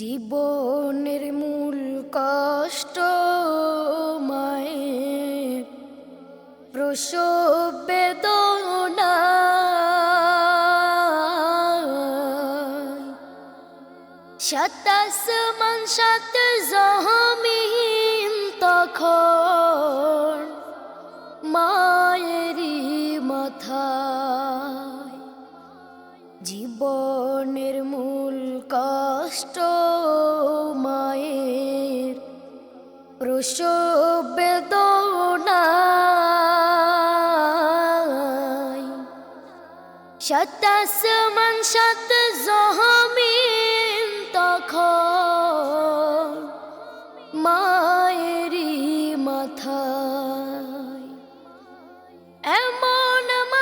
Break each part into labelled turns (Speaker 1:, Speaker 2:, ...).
Speaker 1: জীবনের মূল কষ্ট মায়ের প্রসব বেদনা। সাতাশ মান সাত জহমিন তখন মায়েরই মাথায় কষ্ট মায়ের প্রসব বেদনায়। সাতাশ মান সাত জহমিন তখন মায়েরই মাথায়। এমন মাকে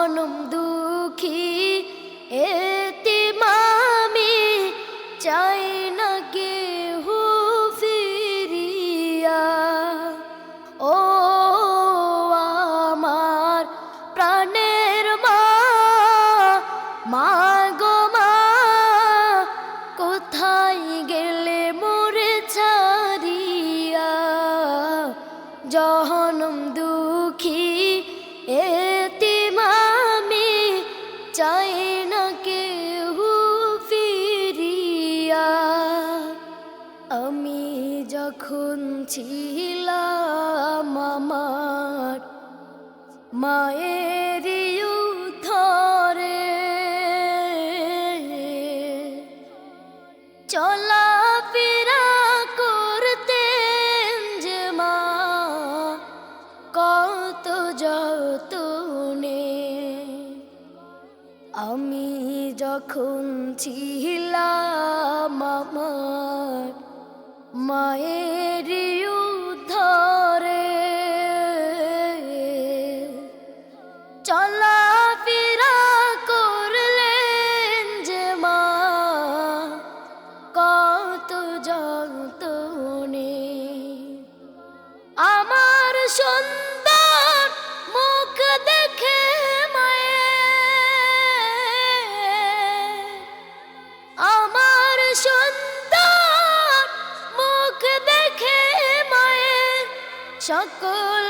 Speaker 1: জহনম দুখী এতে মামি চাই না কেহু ফিরিয়া। আমি যখন ছিলাম আমার মায়ের আমি যখন ছিলাম মায়ের সকল